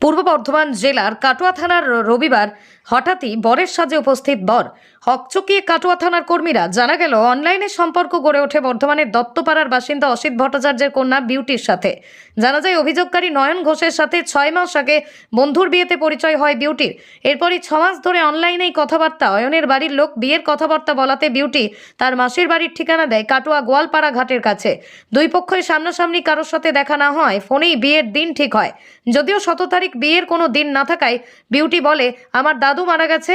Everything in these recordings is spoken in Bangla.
পূর্ব বর্ধমান জেলার কাটোয়া থানার রবিবার হঠাৎই বরের সাজে উপস্থিত বর। হকচকিয়ে কাটোয়া থানার কর্মীরা জানা গেল, অনলাইনে সম্পর্ক গড়ে ওঠে বর্ধমানের দত্তপাড়ার বাসিন্দা অসিত ভট্টাচার্যের কন্যা বিউটির সাথে। জানা যায়, অভিযোগকারী নয়ন ঘোষের সাথে ছয় মাস আগে বন্ধুর বিয়েতে পরিচয় হয় বিউটির। এরপরই ছ মাস ধরে অনলাইনেই কথাবার্তা, অয়নের বাড়ির লোক বিয়ের কথাবার্তা বলাতে বিউটি তার মাসির বাড়ির ঠিকানা দেয় কাটোয়া গোয়ালপাড়া ঘাটের কাছে। দুই পক্ষই সামনাসামনি কারোর সাথে দেখা না হয়, ফোনেই বিয়ের দিন ঠিক হয়। যদিও শত তারিখ তারিখ বিয়ের কোনো দিন না থাকায় বিউটি বলে আমার দাদু মারা গেছে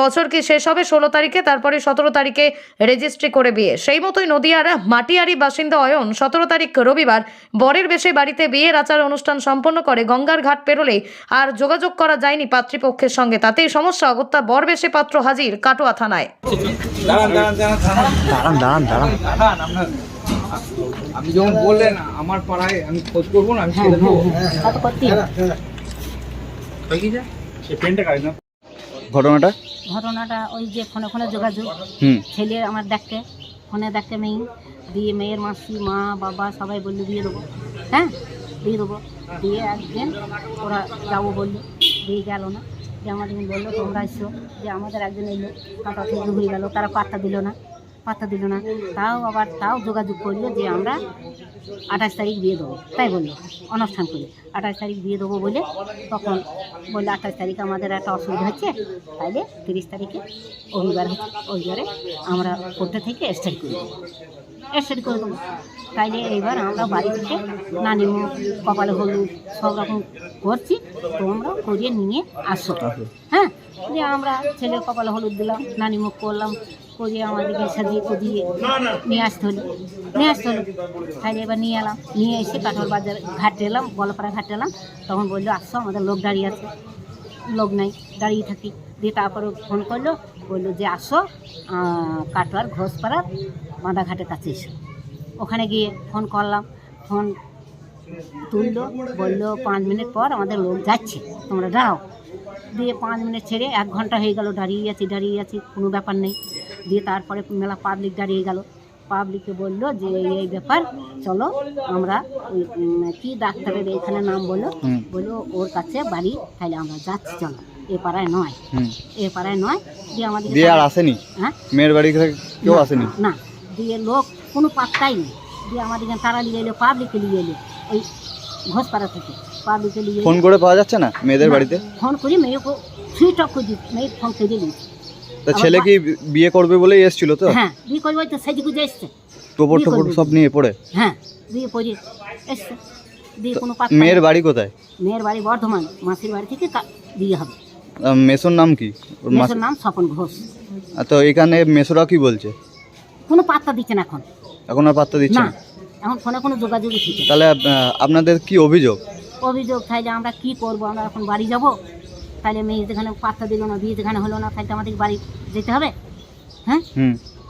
বছর কি শেষ হবে ষোলো তারিখে তারপরে সতেরো তারিখে রেজিস্ট্রি করে বিয়ে। সেই মতোই নদিয়ার মাটিয়ারি বাসিন্দা অয়ন সতেরো তারিখ রবিবার বরের বেশে বাড়িতে বিয়ের আচার অনুষ্ঠান সম্পন্ন করে গঙ্গার ঘাট পেরোলেই আর যোগাযোগ করা যায়নি পাত্রীপক্ষের সঙ্গে। তাতেই সমস্যা অগত্যা বর বেশে পাত্র হাজির কাটোয়া থানায়। আমি যখন বললেন আমার পাড়ায় আমি খোঁজ করব না আমি ঘটনাটা? ঘটনাটা ওই যে ফোনে ফোনে যোগাযোগ। ছেলে আমার দেখতে ফোনে দেখতে মেয়ে দিয়ে মেয়ের মাসি মা বাবা সবাই বলল দিয়ে দেবো। হ্যাঁ? দিয়ে দেবো। দিয়ে একদিন ওরা যাব বলল দিয়ে গেল না। যে আমাদের বলল তোমরা এসো। যে আমাদের একজন এলো কাটা থেকে ঘুরে গেলো তারা পাত্তা দিল না। পাত্তা দিল না। তাও আবার তাও যোগাযোগ করল যে আমরা আঠাশ তারিখ বিয়ে দেবো। তাই বলল অনুষ্ঠান করে। আঠাশ তারিখ বিয়ে দেবো বলে তখন বলল আঠাশ তারিখ আমাদের একটা অসুবিধা হচ্ছে তাইলে তিরিশ তারিখে রবিবার হচ্ছে রবিবারে আমরা কোর্টে থেকে স্টার্ট করে দেবো। স্টার্ট করে দেবো। তাইলে এইবার আমরা বাড়ি থেকে নানিমুখ কপালে হলুদ সব রকম করছি তোমরা করিয়ে নিয়ে আসো। হ্যাঁ দিয়ে আমরা ছেলের কপালে হলুদ দিলাম নানিমুখ করলাম করিয়ে আমাদেরকে সাজিয়ে কুদিয়ে নিয়ে আসতে হলো। নিয়ে আসতে হলো। তাহলে এবার নিয়ে এলাম। নিয়ে এসে কাঠোর বাজার ঘাটে এলাম গলপাড়া ঘাটে এলাম। তখন বলল, আসো, আমাদের লোক দাঁড়িয়ে আছে। লোক নাই, দাঁড়িয়ে থাকি। দিয়ে তারপরে ফোন করল, বলল যে, আসো কাটোয়ার ঘোষপাড়ার বাঁধাঘাটের কাছে এসো। ওখানে গিয়ে ফোন করলাম। ফোন তুললো, বলল, পাঁচ মিনিট পর আমাদের লোক যাচ্ছে, তোমরা দাঁড়াও। দিয়ে পাঁচ মিনিট ছেড়ে এক ঘণ্টা হয়ে গেল, দাঁড়িয়ে আছি দাঁড়িয়ে আছি, কোনো ব্যাপার নেই। দিয়ে তারপরে মেলা পাবলিক দাঁড়িয়ে গেল। পাবলিককে বলল যে এই ব্যাপার চলো আমরা কি ডাক্তারের এখানে নাম বলল। বলল ওর কাছে বাড়ি তাহলে আমরা যাচ্ছি চলো। এ পাড়ায় নয়। এ পাড়ায় নয় দিয়ে আমাদের দিয়ে আর আসেনি? হ্যাঁ? মেয়ের বাড়ি কেউ আসেনি? না। দিয়ে লোক কোনো পাত্তাই নেই। দিয়ে আমাদের এখানে তারা নিয়ে এলো পাবলিককে নিয়ে এলো ওই ঘোষপাড়া থেকে। পাবলিককে নিয়ে ফোন করে পাওয়া যাচ্ছে না মেয়েদের বাড়িতে? ফোন করি মেয়েকে সুইচ অফ করে দিই মেয়ের ফোন কেটে দিয়েছি। তা ছেলে কি বিয়ে করবে বলেই এসেছিল তো? হ্যাঁ বিয়ে করব তো সেজে গুজে এসছে। টোপর টোপর সব নিয়ে পড়ে? হ্যাঁ বিয়ে করে এসছে। দিয়ে কোনো পাত্তা মেয়ের বাড়ি কোথায়? মেয়ের বাড়ি বর্ধমান মাসির বাড়ি থেকে কা- বিয়ে হবে। আহ, মেসোর নাম কি? ওর মেসোর নাম স্বপন ঘোষ। আহ, তো এখানে মেসোরা কি বলছে? কোনো পাত্তা দিচ্ছে না এখন। এখন আর পাত্তা দিচ্ছে না না? এখন ফোনে কোনো যোগাযোগই ঠিক তাহলে আহ, আপনাদের কি অভিযোগ? অভিযোগ তাইলে আমরা কি করব? আমরা এখন বাড়ি যাব? তাইলে মেয়ে যেখানে পাত্তা দিল না বিয়ে যেখানে হলো না তাইলে আমাদের বাড়ি যেতে হবে? হ্যাঁ?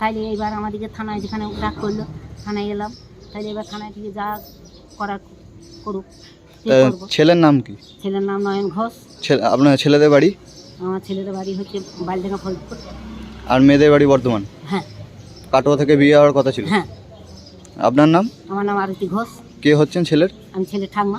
তাইলে এইবার আমাদেরকে থানায় যেখানে ডাক করল থানায় এলাম। তাইলে এবার থানায় থেকে যা করার করুক ছেলের নাম কি? ছেলের নাম নয়ন ঘোষ। ছেলে আপনার ছেলেদের বাড়ি? আমার ছেলেদের বাড়ি হচ্ছে বালডাঙ্গা ফরিদপুর। আর মেয়েদের বাড়ি বর্ধমান? হ্যাঁ। কাটোয়া থেকে বিয়ে হওয়ার কথা ছিল? হ্যাঁ। আপনার নাম? আমার নাম আরতি ঘোষ। কে হচ্ছেন ছেলের? আমি ছেলে ঠাকমা।